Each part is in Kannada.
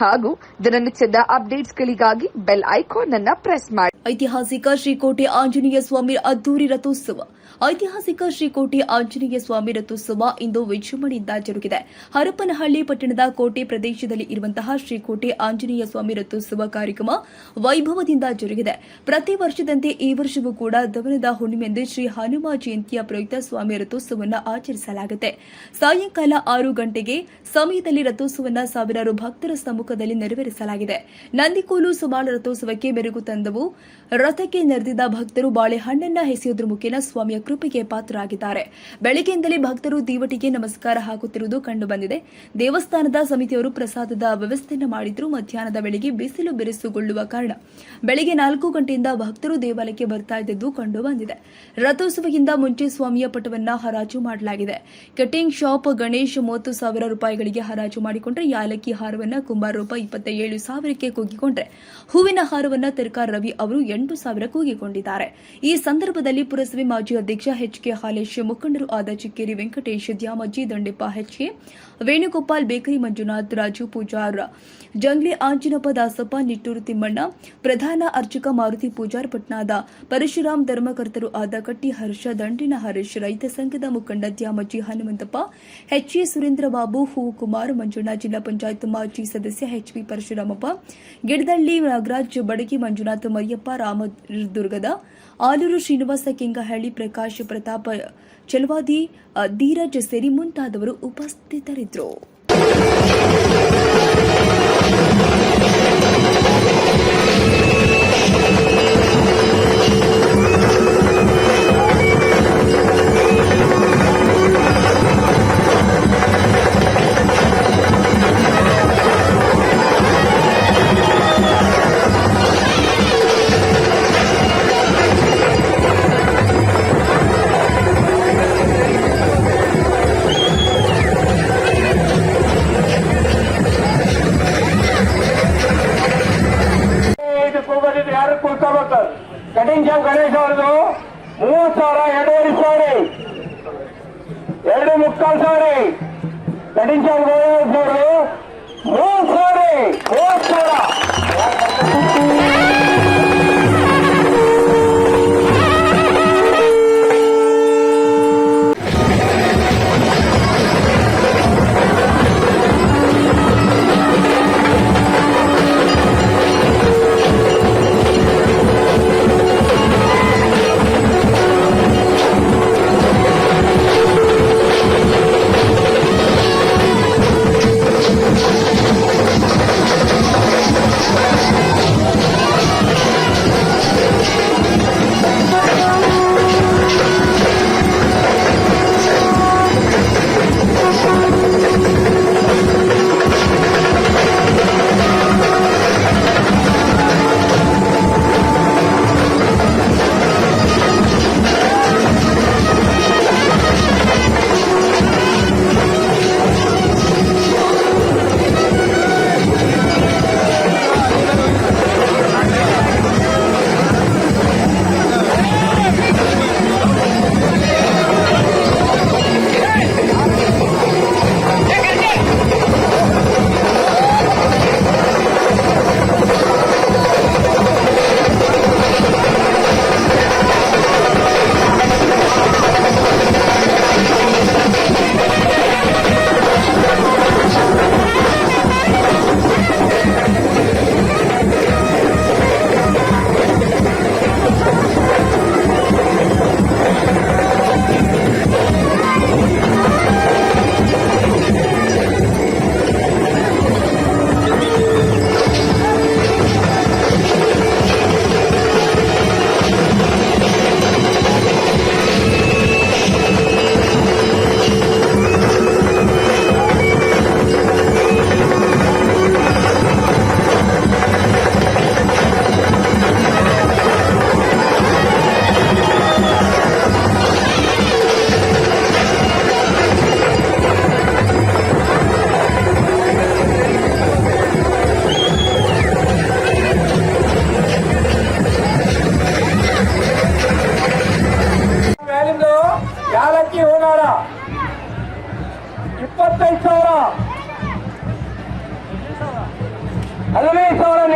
ಹಾಗೂ ದಿನನಿತ್ಯದ ಅಪ್ಡೇಟ್ಸ್ಗಳಿಗಾಗಿ ಬೆಲ್ ಐಕಾನ್ ಅನ್ನು ಪ್ರೆಸ್ ಮಾಡಿ. ಐತಿಹಾಸಿಕ ಶ್ರೀಕೋಟೆ ಆಂಜನೇಯ ಸ್ವಾಮಿ ಅದ್ದೂರಿ ರಥೋತ್ಸವ. ಐತಿಹಾಸಿಕ ಶ್ರೀಕೋಟೆ ಆಂಜನೇಯ ಸ್ವಾಮಿ ರಥೋತ್ಸವ ಇಂದು ವಿಜೃಂಭಣೆಯಿಂದ ಜರುಗಿದೆ. ಹರಪನಹಳ್ಳಿ ಪಟ್ಟಣದ ಕೋಟೆ ಪ್ರದೇಶದಲ್ಲಿ ಇರುವಂತಹ ಶ್ರೀಕೋಟೆ ಆಂಜನೇಯ ಸ್ವಾಮಿ ರಥೋತ್ಸವ ಕಾರ್ಯಕ್ರಮ ವೈಭವದಿಂದ ಜರುಗಿದೆ. ಪ್ರತಿ ವರ್ಷದಂತೆ ಈ ವರ್ಷವೂ ಕೂಡ ದವನದ ಹುಣ್ಣಿಮೆಂದು ಶ್ರೀ ಹನುಮ ಜಯಂತಿಯ ಪ್ರಯುಕ್ತ ಸ್ವಾಮಿ ರಥೋತ್ಸವವನ್ನು ಆಚರಿಸಲಾಗುತ್ತೆ. ಸಾಯಂಕಾಲ ಆರು ಗಂಟೆಗೆ ಸಮಯದಲ್ಲಿ ರಥೋತ್ಸವವನ್ನು ಸಾವಿರಾರು ಭಕ್ತರ ಸಮ್ಮುಖದಲ್ಲಿ ನೆರವೇರಿಸಲಾಗಿದೆ. ನಂದಿಕೋಲು ಸುಬಾಳ ರಥೋತ್ಸವಕ್ಕೆ ಮೆರುಗು ತಂದವು. ರಥಕ್ಕೆ ನೆರೆದಿದ್ದ ಭಕ್ತರು ಬಾಳೆಹಣ್ಣನ್ನ ಎಸೆಯುವುದರ ಮುಖೇನ ಸ್ವಾಮಿಯ ಕೃಪೆಗೆ ಪಾತ್ರರಾಗಿದ್ದಾರೆ. ಬೆಳಗ್ಗೆಯಿಂದಲೇ ಭಕ್ತರು ದೀವಟಿಗೆ ನಮಸ್ಕಾರ ಹಾಕುತ್ತಿರುವುದು ಕಂಡುಬಂದಿದೆ. ದೇವಸ್ಥಾನದ ಸಮಿತಿಯವರು ಪ್ರಸಾದದ ವ್ಯವಸ್ಥೆಯನ್ನು ಮಾಡಿದ್ರು. ಮಧ್ಯಾಹ್ನದ ವೇಳೆಗೆ ಬಿಸಿಲು ಬಿರುಸುಗೊಳ್ಳುವ ಕಾರಣ ಬೆಳಗ್ಗೆ ನಾಲ್ಕು ಗಂಟೆಯಿಂದ ಭಕ್ತರು ದೇವಾಲಯಕ್ಕೆ ಬರ್ತಾ ಇದ್ದದ್ದು ಕಂಡುಬಂದಿದೆ. ರಥೋತ್ಸವದಿಂದ ಮುಂಚೆ ಸ್ವಾಮಿಯ ಪಟವನ್ನ ಹರಾಜು ಮಾಡಲಾಗಿದೆ. ಕಟಿಂಗ್ ಶಾಪ್ ಗಣೇಶ್ ಮೂವತ್ತು ಸಾವಿರ ರೂಪಾಯಿಗಳಿಗೆ ಹರಾಜು ಮಾಡಿಕೊಂಡ್ರೆ ಯಾಲಕ್ಕಿ ಹಾರವನ್ನ ಕುಂಬಾರ ರೂಪಾಯಿ ಇಪ್ಪತ್ತ ಏಳು ಸಾವಿರಕ್ಕೆ ಕೂಗಿಕೊಂಡ್ರೆ. ಹೂವಿನ ಹಾರವನ್ನ ತರ್ಕಾರ್ ರವಿ ಅವರು ಎಂಟು ಸಾವಿರ ಕೂಗಿಕೊಂಡಿದ್ದಾರೆ. ಈ ಸಂದರ್ಭದಲ್ಲಿ ಪುರಸಭೆ ಮಾಜಿ ಅಧ್ಯಕ್ಷ ಎಚ್ ಕೆ ಹಾಲೇಶ್, ಮುಖಂಡರು ಆದ Chikkeri Venkatesh Dyamajji Dandeppa H K Venugopal, bakery Manjunath, Raju Pujar, Jangli Anjinappa Dasappa, Nittur Thimmanna, ಪ್ರಧಾನ ಅರ್ಚಕ ಮಾರುತಿ ಪೂಜಾರ್ ಪಟ್ನಾದ, ಪರಶುರಾಮ್ ಧರ್ಮಕರ್ತರು ಆದ ಕಟ್ಟಿ ಹರ್ಷ ದಂಡಿನ ಹರೀಶ್, ರೈತ ಸಂಘದ ಮುಖಂಡ ದ್ಯಾಮಜ್ಜಿ ಹನುಮಂತಪ್ಪ ಎಚ್ಎ ಸುರೇಂದ್ರ ಬಾಬು, ಹೂಕುಮಾರ್ ಮಂಜುನಾ ಜಿಲ್ಲಾ ಪಂಚಾಯತ್ ಮಾಜಿ ಸದಸ್ಯ ಎಚ್ವಿ ಪರಶುರಾಮಪ್ಪ, ಗಿಡದಳ್ಳಿ ನಾಗರಾಜ್, ಬಡಗಿ ಮಂಜುನಾಥ್, ಮರಿಯಪ್ಪ ರಾಮದುರ್ಗದ ಆಲೂರು ಶ್ರೀನಿವಾಸ ಕೆಂಗಹಳ್ಳಿ, ಪ್ರಕಾಶ್ ಪ್ರತಾಪ, ಚಲವಾದಿ ಧೀರಜ್ ಸೇರಿ ಮುಂತಾದವರು ಉಪಸ್ಥಿತರಿದ್ದರು.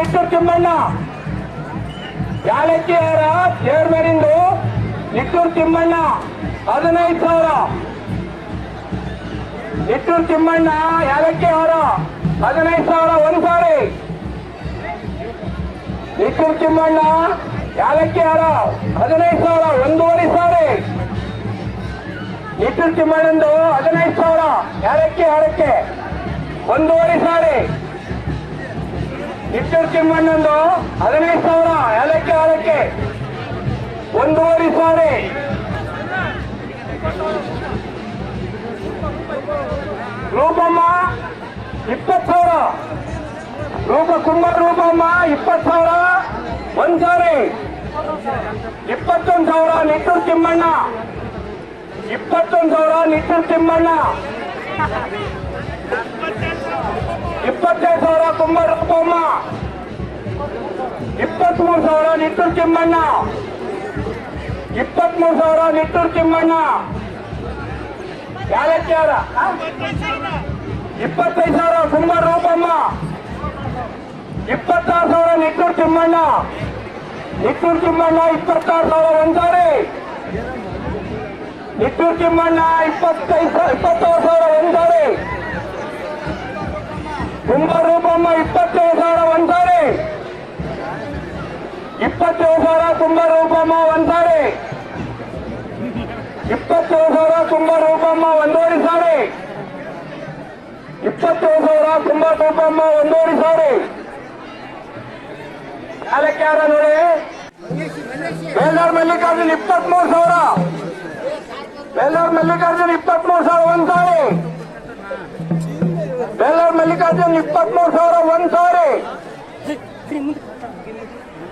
ನಿಟ್ಟೂರು ತಿಮ್ಮಣ್ಣ. ಯಾಲಕ್ಕಿ ಹಾರ ಚೇರ್ಮನ್ ಇಂದು ನಿಟ್ಟೂರು ತಿಮ್ಮಣ್ಣ. ಹದಿನೈದು ಸಾವಿರ. ನಿಟ್ಟೂರು ತಿಮ್ಮಣ್ಣ ಯಾಲಕ್ಕಿ ಅವರ ಹದಿನೈದು ಸಾವಿರ ಒಂದು ಸಾರಿ. ನಿಟ್ಟೂರು ತಿಮ್ಮಣ್ಣ ಯಾಲಕ್ಕಿ ಅವರ ಹದಿನೈದು ಸಾವಿರ ಒಂದೂವರೆ ಸಾರಿ. ನಿಟ್ಟೂರು ತಿಮ್ಮಣ್ಣಂದು ಹದಿನೈದು ಸಾವಿರ, ಯಾಲಕ್ಕಿ ಅವರಕ್ಕೆ ಒಂದೂವರೆ ಸಾರಿ. ನಿಟ್ಟೂರು ತಿಮ್ಮಣ್ಣಂದು ಹದಿನೈದು ಸಾವಿರ, ಏಲಕ್ಕಿ ಹಾರಕ್ಕೆ ಒಂದೂವರೆ ಸಾರಿ. ರೂಪಮ್ಮ, ಇಪ್ಪತ್ತು ಸಾವಿರ. ರೂಪ ಕುಮಾರ್ ರೂಪಮ್ಮ, ಇಪ್ಪತ್ತು ಸಾವಿರ. ಒಂದ್ ಸಾರಿ. ಇಪ್ಪತ್ತೊಂದು ಸಾವಿರ ನಿಟ್ಟೂರು ತಿಮ್ಮಣ್ಣ. ಇಪ್ಪತ್ತೊಂದು ಸಾವಿರ ನಿಟ್ಟೂರು ತಿಮ್ಮಣ್ಣ. ಇಪ್ಪತ್ತೈದು ಸಾವಿರ ಕುಮಾರ್ ರೂಪಮ್ಮ ಇಪ್ಪತ್ಮೂರು ಸಾವಿರ, ನಿಟ್ಟೂರು ತಿಮ್ಮಣ್ಣ ಇಪ್ಪತ್ಮೂರು ಸಾವಿರ, ನಿಟ್ಟೂರು ತಿಮ್ಮಣ್ಣ ಯಾಲಕ್ಕಿ ಅವರ ಇಪ್ಪತ್ತೈದು ಸಾವಿರ, ಕುಮಾರ್ ರೂಪಮ್ಮ ಇಪ್ಪತ್ತಾರು ಸಾವಿರ, ನಿಟ್ಟೂರು ತಿಮ್ಮಣ್ಣ ನಿಟ್ಟೂರು ತಿಮ್ಮಣ್ಣ ಇಪ್ಪತ್ತಾರು ಸಾವಿರ ಒಂದ್ ಸಾರಿ ನಿಟ್ಟೂರು ತಿಮ್ಮಣ್ಣ ಇಪ್ಪತ್ತೈದು ಇಪ್ಪತ್ತಾರು ಸಾವಿರ ಒಂದ್ ಸಾರಿ ಕುಮಾರ್ ರೂಪಮ್ಮ ಇಪ್ಪತ್ತೈದು ಸಾವಿರ ಒಂದ್ ಸಾರಿ ಇಪ್ಪತ್ತೇಳು ಸಾವಿರ ಕುಂಭರೂಪಮ್ಮ ರೂಪಮ್ಮ ಒಂದ್ ಸಾರಿ ಇಪ್ಪತ್ತೇಳು ಸಾವಿರ ಕುಂಭರೂಪಮ್ಮ ರೂಪಮ್ಮ ಒಂದೂವರೆ ಸಾರಿ. ಇಪ್ಪತ್ತೇಳು ಸಾವಿರ ಕುಂಭರೂಪಮ್ಮ ರೂಪಮ್ಮ ಒಂದೂವರೆ ಸಾರಿ. ಯಾಲಕ್ಕೆ ಯಾರ ನೋಡಿ? ಬೇಲಾರ್ ಮಲ್ಲಿಕಾರ್ಜುನ್ ಇಪ್ಪತ್ಮೂರು ಸಾವಿರ. ಬೇಲಾರ್ ಮಲ್ಲಿಕಾರ್ಜುನ್ ಇಪ್ಪತ್ಮೂರು ಸಾವಿರ ಬೇಲಾರ್ ಮಲ್ಲಿಕಾರ್ಜುನ್ ಇಪ್ಪತ್ಮೂರು ಸಾವಿರ, ಒಂದ್ ಸಾರಿ.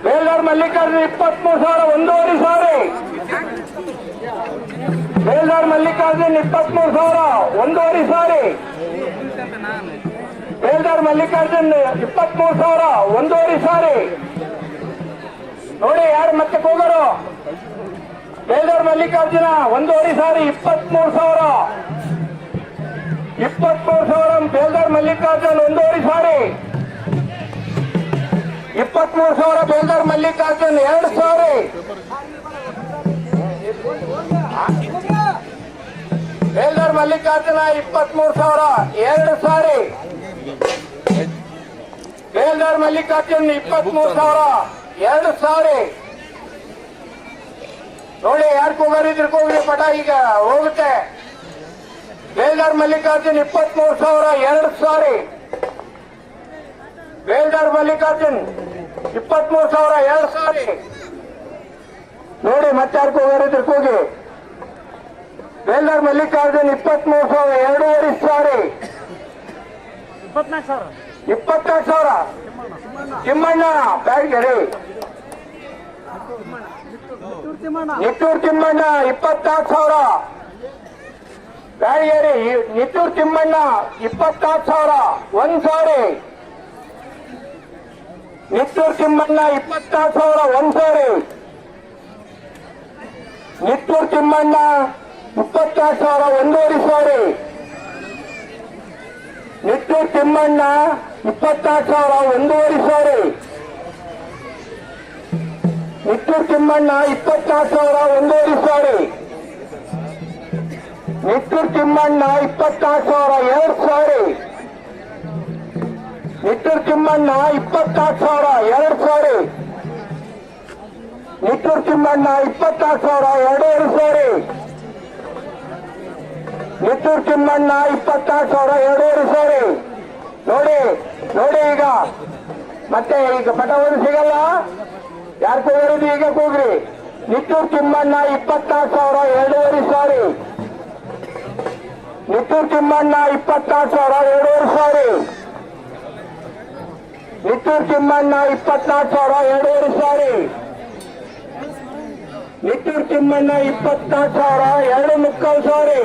ಬೇಲಾರ್ ಮಲ್ಲಿಕಾರ್ಜುನ್ ಇಪ್ಪತ್ಮೂರು ಸಾವಿರ, ಒಂದೂವರೆ ಸಾರಿ. ಬೇಲಾರ್ ಮಲ್ಲಿಕಾರ್ಜುನ್ ಇಪ್ಪತ್ಮೂರು ಸಾವಿರ, ಒಂದೂವರೆ ಸಾರಿ. ಬೇಲ್ದಾರ್ ಮಲ್ಲಿಕಾರ್ಜುನ್ ಇಪ್ಪತ್ಮೂರು ಸಾವಿರ, ಒಂದೂವರೆ ಸಾರಿ. ನೋಡಿ ಯಾರು ಮತ್ತೆ ಹೋಗೋರು ಬೇಲ್ದಾರ್ ಮಲ್ಲಿಕಾರ್ಜುನ, ಒಂದೂವರೆ ಸಾರಿ, ಇಪ್ಪತ್ಮೂರು ಸಾವಿರ. ಇಪ್ಪತ್ಮೂರು ಸಾವಿರ ಬೇಲ್ದಾರ್ ಮಲ್ಲಿಕಾರ್ಜುನ್ ಒಂದೂವರೆ ಸಾರಿ. ಇಪ್ಪತ್ಮೂರು ಸಾವಿರ ಬೇಲ್ದಾರ್ ಮಲ್ಲಿಕಾರ್ಜುನ್ ಎರಡು ಸಾರಿ. ಬೇಲ್ದಾರ್ ಮಲ್ಲಿಕಾರ್ಜುನ ಇಪ್ಪತ್ಮೂರು ಸಾವಿರ ಎರಡು ಸಾರಿ. ಬೇಲ್ದಾರ್ ಮಲ್ಲಿಕಾರ್ಜುನ್ ಇಪ್ಪತ್ಮೂರು ಸಾವಿರ ಎರಡು ಸಾರಿ. ನೋಡಿ ಯಾರು ಕೂಗಾರಿದ್ರು ಕೂಗ್ರಿ ಪಟ, ಈಗ ಹೋಗುತ್ತೆ. ಬೇಲ್ದಾರ್ ಮಲ್ಲಿಕಾರ್ಜುನ್ ಇಪ್ಪತ್ಮೂರು ಸಾವಿರ ಎರಡು ಸಾರಿ. ಬೇಲ್ದಾರ್ ಮಲ್ಲಿಕಾರ್ಜುನ್ ಇಪ್ಪತ್ಮೂರು ಸಾವಿರ ಎರಡು ಸಾರಿ. ನೋಡಿ ಮತ್ತೆ ಯಾರು ಹೋಗಿ ಕೂಗಿ. ಬೇಲ್ದಾರ್ ಮಲ್ಲಿಕಾರ್ಜುನ್ ಇಪ್ಪತ್ಮೂರು ಸಾವಿರ ಎರಡೂವರೆ ಸಾರಿ. ಇಪ್ಪತ್ನಾಲ್ಕು ಸಾವಿರ. ತಿಮ್ಮಣ್ಣ ಬ್ಯಾಡ್ಗೆರೆ ನಿಟ್ಟೂರು ತಿಮ್ಮಣ್ಣ ಇಪ್ಪತ್ತಾರು ಸಾವಿರ. ಬ್ಯಾಡ್ಗೆರೆ ನಿಟ್ಟೂರು ತಿಮ್ಮಣ್ಣ, ಇಪ್ಪತ್ತಾರು ಸಾವಿರ, ಒಂದ್ ಸಾರಿ. ನಿಟ್ಟೂರು ತಿಮ್ಮಣ್ಣ, ಇಪ್ಪತ್ತಾರು ಸಾವಿರ, ಒಂದ್ ಸಾರಿ. ನಿಟ್ಟೂರು ತಿಮ್ಮಣ್ಣ ಇಪ್ಪತ್ತಾರು ಸಾವಿರ, ಒಂದೂವರೆ ಸಾರಿ. ನಿಟ್ಟೂರು ತಿಮ್ಮಣ್ಣ ಇಪ್ಪತ್ತಾರು ಸಾವಿರ, ಒಂದೂವರೆ ಸಾರಿ. ನಿಟ್ಟೂರು ತಿಮ್ಮಣ್ಣ, ಇಪ್ಪತ್ತಾರು ಸಾವಿರ, ಒಂದೂವರೆ ಸಾರಿ. ನಿಟ್ಟೂರು ತಿಮ್ಮಣ್ಣ ಇಪ್ಪತ್ತಾರು ಸಾವಿರ ಎರಡು ಸಾರಿ ನಿಟ್ಟೂರು ತಿಮ್ಮಣ್ಣ ಇಪ್ಪತ್ತಾರು ಸಾವಿರ ಎರಡು ಸಾರಿ ನಿಟ್ಟೂರ್ ತಿಮ್ಮಣ್ಣ ಇಪ್ಪತ್ತಾರು ಸಾವಿರ ಎರಡೂವರೆ ಸಾರಿ ನಿಟ್ಟೂರು ತಿಮ್ಮಣ್ಣ ಇಪ್ಪತ್ತಾರು ಸಾವಿರ ಎರಡೂವರೆ ಸಾರಿ ನೋಡಿ ನೋಡಿ ಈಗ. ಮತ್ತೆ ಈಗ ಪಟವನ್ನು ಸಿಗಲ್ಲ. ಯಾರು ಕೂಗಿರೋದು ಈಗ ಕೂಗ್ರಿ. ನಿಟ್ಟೂರು ತಿಮ್ಮಣ್ಣ ಇಪ್ಪತ್ತಾರು ಸಾವಿರ ಎರಡೂವರೆ ಸಾರಿ ನಿಟ್ಟೂರು ತಿಮ್ಮಣ್ಣ ಇಪ್ಪತ್ನಾಲ್ಕು ಸಾವಿರ, ಎರಡೂವರೆ ಸಾರಿ ನಿಟ್ಟೂರು ತಿಮ್ಮಣ್ಣ ಇಪ್ಪತ್ನಾಲ್ಕು ಸಾವಿರ, ಎರಡೂವರೆ ಸಾರಿ ನಿಟ್ಟೂರು ತಿಮ್ಮಣ್ಣ ಇಪ್ಪತ್ನಾಲ್ಕು ಸಾವಿರ, ಎರಡು ಮುಕ್ಕಾಲು ಸಾರಿ?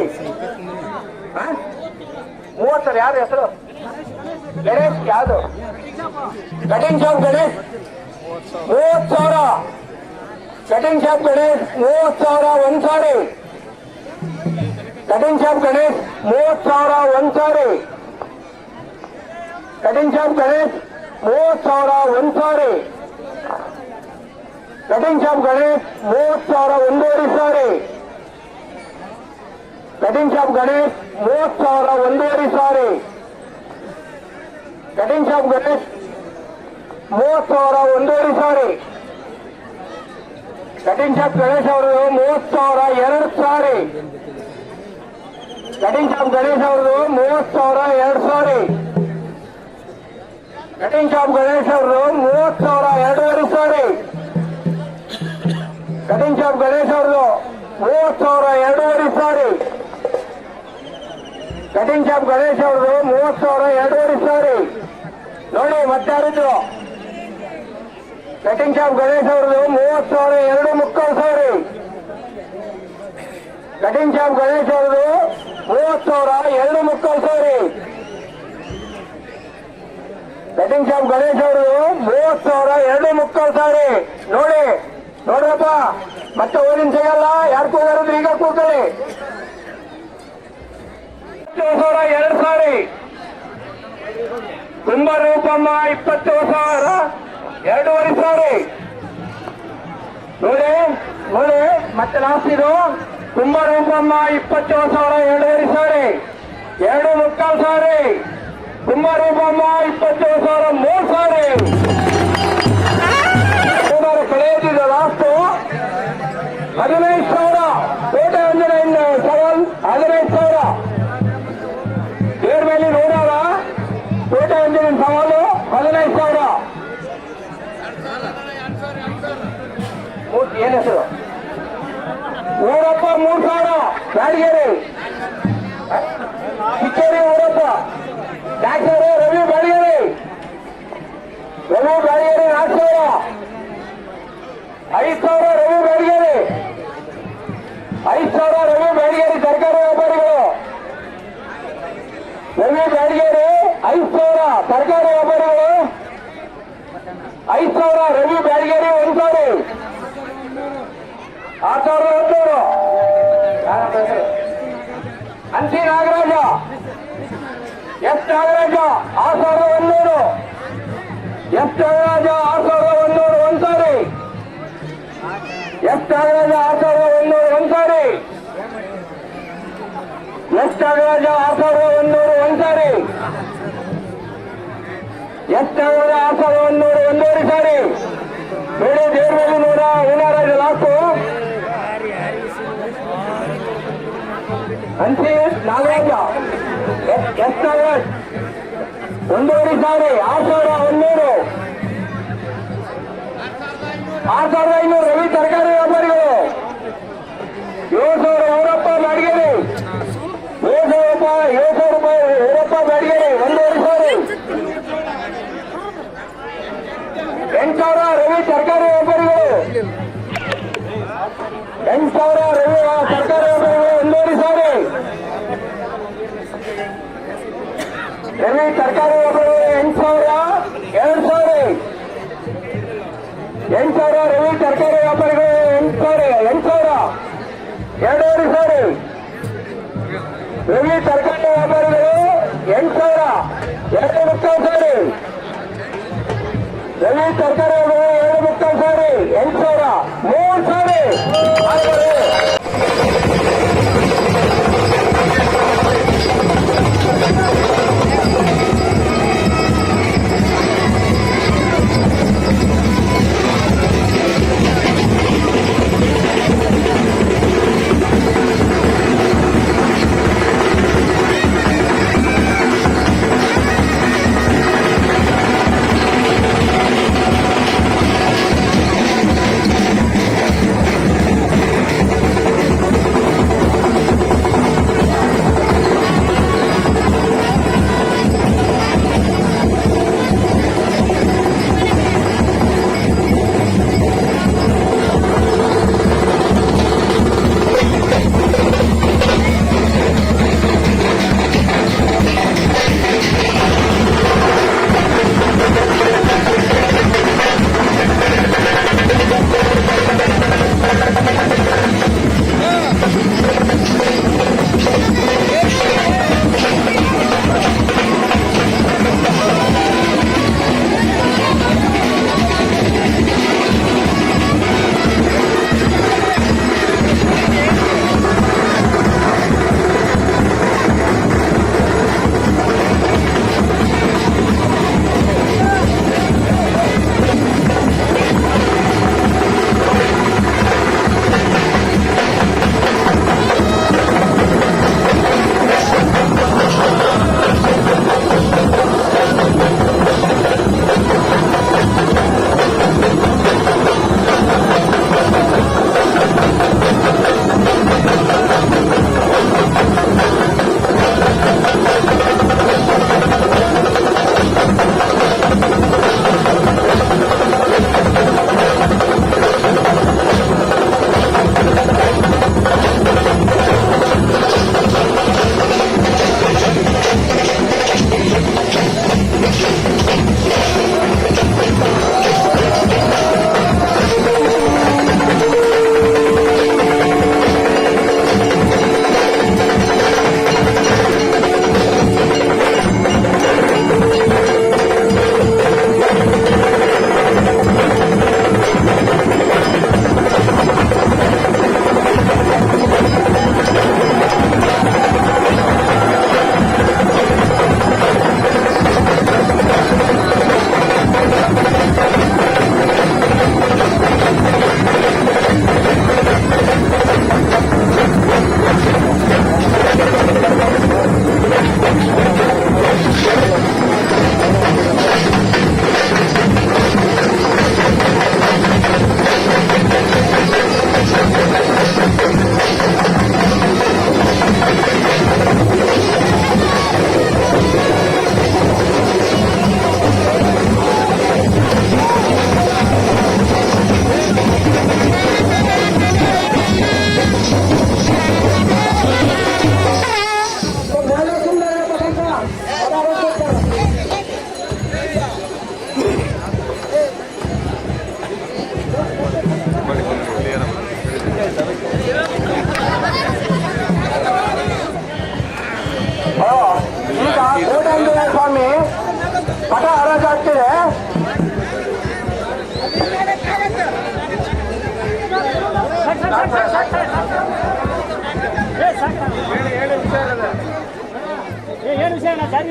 ಮೂವತ್ತರ, ಯಾರು ಹೆಸರು? ಗಣೇಶ್, ಯಾವುದು? Cutting shop Ganesh? ಮೂವತ್ತು ಸಾವಿರ. ಕಟಿಂಗ್ ಶಾಪ್ ಗಣೇಶ್, ಮೂವತ್ತು ಸಾವಿರ, ಒಂದ್ ಸಾರಿ ಕಟಿಂಗ್ ಶಾಪ್ ಗಣೇಶ್ ಮೂವತ್ ಸಾವಿರ ಒಂದ್ ಸಾರಿ. ಕಟಿಂಗ್ ಶಾಪ್ ಗಣೇಶ್, ಮೂವತ್ತು ಸಾವಿರ ಒಂದು ಸಾರಿ. ಕಟಿಂಗ್ ಶಾಪ್ ಗಣೇಶ್, ಮೂವತ್ತು ಸಾವಿರ ಒಂದೂವರೆ ಸಾರಿ. ಕಟಿಂಗ್ ಶಾಪ್ ಗಣೇಶ್, ಮೂವತ್ತು ಸಾವಿರ ಒಂದೂವರೆ ಸಾರಿ. ಕಟಿಂಗ್ ಶಾಪ್ ಗಣೇಶ್, ಮೂವತ್ತು ಸಾವಿರ ಒಂದೂವರೆ ಸಾರಿ. ಕಟಿಂಗ್ ಶಾಪ್ ಗಣೇಶ್ ಅವರು ಮೂವತ್ತು ಸಾವಿರ ಎರಡು ಸಾರಿ. ಕಟಿಂಗ್ ಶಾಪ್ ಗಣೇಶ್ ಅವ್ರದ್ದು ಮೂವತ್ತು ಸಾವಿರ, ಎರಡು ಸಾರಿ. ಕಟಿಂಗ್ ಶಾಪ್ ಗಣೇಶ್ ಅವ್ರದ್ದು ಮೂವತ್ತು ಸಾವಿರ, ಎರಡೂವರೆ ಸಾರಿ. ಕಟಿಂಗ್ ಶಾಪ್ ಗಣೇಶ್ ಅವ್ರದ್ದು ಮೂವತ್ತು ಸಾವಿರ, ಎರಡೂವರೆ ಸಾರಿ. ಕಟಿಂಗ್ ಶಾಪ್ ಗಣೇಶ್ ಅವ್ರದ್ದು ಮೂವತ್ತು ಸಾವಿರ, ಎರಡೂವರೆ ಸಾರಿ. ನೋಡಿ, ಮತ್ತಾರಿದ್ರು. ಕಟಿಂಗ್ ಶಾಪ್ ಗಣೇಶ್ ಅವ್ರದ್ದು ಮೂವತ್ತು ಸಾವಿರ, ಎರಡು ಮುಕ್ಕಾಲು ಸಾರಿ. ಕಟಿಂಗ್ ಶಾಪ್ ಗಣೇಶ್ ಅವ್ರದ್ದು ಮೂವತ್ತು ಸಾವಿರ, ಎರಡು ಮುಕ್ಕಾಲು ಸಾರಿ ಕಟಿಂಗ್ ಶಾಪ್ ಗಣೇಶ್ ಅವರು ಮೂವತ್ ಸಾವಿರ, ಎರಡು ಮುಕ್ಕಾಲು ಸಾರಿ ನೋಡಿ, ನೋಡ್ರಪ್ಪ, ಮತ್ತೆ ಓದಿನ ಸಿಗಲ್ಲ. ಯಾರು ಕೂಗಾರಿದ್ರು ಈಗ ಕೂಗಲಿ. ಸಾವಿರ, ಎರಡು ಸಾರಿ ತುಂಬ ರೂಪಮ್ಮ ಇಪ್ಪತ್ತು ಸಾವಿರ, ಎರಡೂವರೆ ಸಾರಿ ನೋಡಿ ನೋಡಿ, ಮತ್ತೆ ಲಾಸ್ಟ್ ಇದು. ತುಂಬ ರೂಪಮ್ಮ ಇಪ್ಪತ್ತು ಸಾವಿರ ಎರಡೂವರೆ ಸಾರಿ. ಎರಡು ಮುಕ್ಕಾಲು ಸಾರಿ. ಕುಂಭರೂಪಮ್ಮ ಇಪ್ಪತ್ತು ಸಾವಿರ ಮೂರು ಸಾರಿ. ಮೂರರ ಕಳೆಯೋದಿದೆ ಲಾಸ್ಟು. ಹದಿನೈದು ಸಾವಿರ. ಕೋಟೆ ಅಂಜನೆಯಿಂದ ಸವಲ್. ಹದಿನೈದು ಸಾವಿರ. ದೇವ್ರ ಮೇಲೆ ನೋಡೋಣ ಕೋಟೆ ಅಂಜನ ಸವಾಲು. ಹದಿನೈದು ಸಾವಿರ. ಏನ್ ಹೆಸರು? ಊರಪ್ಪ ಮೂರ್ ಸಾವಿರ ಎಸ್ ನಾಗರಾಜ ಆರು ಸಾವಿರದ ಒಂದೂರು ಒಂದು ಸಾರಿ ಎಸ್ ನಾಗರಾಜ ಆರು ಸಾವಿರದ ಒಂದೂರು ಒಂದು ಸಾರಿ ಎಸ್ ನಾಗರಾಜ ಆರು ಸಾವಿರದ ಒಂದೂರು ಸಾರಿ ಬೇರೆ ದೇವರಲ್ಲಿ ನೂರ ಹೂನಾರಾಜ ಲಾಸು ಹಂಸಿ ನಾಗರಾಜ, ಎಸ್- ನಾಗರಾಜ್ ಒಂದೂವರೆ ಸಾವಿರ ಆರು ಸಾವಿರ ಒಂದೂರು ಆರು ಸಾವಿರದ ಐನೂರು. ರವಿ ತರಕಾರಿ ವ್ಯಾಪಾರಿಗಳು ಏಳು ಸಾವಿರ ಊರಪ್ಪ ಬಾಡಿಗೆರಿ ಏಳು ಸಾವಿರ ರೂಪಾಯಿ ಏಳು ಸಾವಿರ ರೂಪಾಯಿ ಊರಪ್ಪ ಬಾಡಿಗೆರಿ ಒಂದೂವರೆ ಸಾವಿರ ಎಂಟು ಸಾವಿರ ರವಿ ತರಕಾರಿ ವ್ಯಾಪಾರಿಗಳು. ಎಂಟು ಸಾವಿರ ರವಿ ತರಕಾರಿ ವ್ಯಾಪಾರಿಗಳು ಒಂದೂವರೆ ಸಾವಿರ. ರವಿ ತರಕಾರಿ ವ್ಯಾಪಾರಿಗಳು ಎಂಟು ಸಾವಿರ ಎರಡು ಸಾವಿರ. ಎಂಟು ಸಾವಿರ ರವಿ ತರಕಾರಿ ವ್ಯಾಪಾರಿಗಳು ಎಂಟು ಸಾವಿರ ಎಂಟು ಸಾವಿರ ಎರಡೂವರೆ ಸಾವಿರ. ರವಿ ತರಕಾರಿ ವ್ಯಾಪಾರಿಗಳು ಎಂಟು ಸಾವಿರ ಎರಡು ಮುಕ್ಕಾಲು ಸಾವಿರ. ಎಲ್ಲ ಸರ್ಕಾರಗಳು ಏಳು ಸೇರಿ ಎಂಟು ಸಾವಿರ ಮೂರು ಸಾವಿರ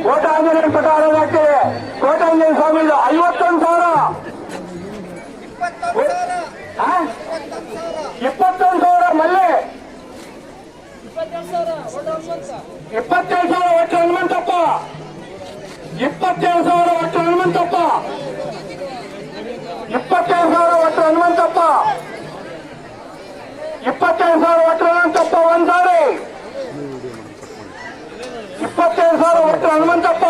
ಕೋಟ ಆಂಜನೇಯ ಪಟ ಹರಿದಾಗ್ತದೆ ಕೋಟ ಆಂಜನೇಯ ಸ್ವಾಮಿ ಐವತ್ತೊಂದು ಸಾವಿರ? ಇಪ್ಪತ್ತೊಂದು ಸಾವಿರ ಮಲ್ಲೆ. ಇಪ್ಪತ್ತೇಳು ಸಾವಿರ ಒಟ್ಟು ಹನುಮಂತಪ್ಪ. ಇಪ್ಪತ್ತೇಳು ಸಾವಿರ ಒಟ್ಟು ಹನುಮಂತಪ್ಪ. ಇಪ್ಪತ್ತೇಳು ಸಾವಿರ ಒಟ್ಟು ಹನುಮಂತಪ್ಪ. ಇಪ್ಪತ್ತೇಳು ಸಾವಿರ ಒಟ್ಟು ಹನುಮಂತಪ್ಪ ఇప్పత్తేడు సార్లు వచ్చిన హనుమంతప్ప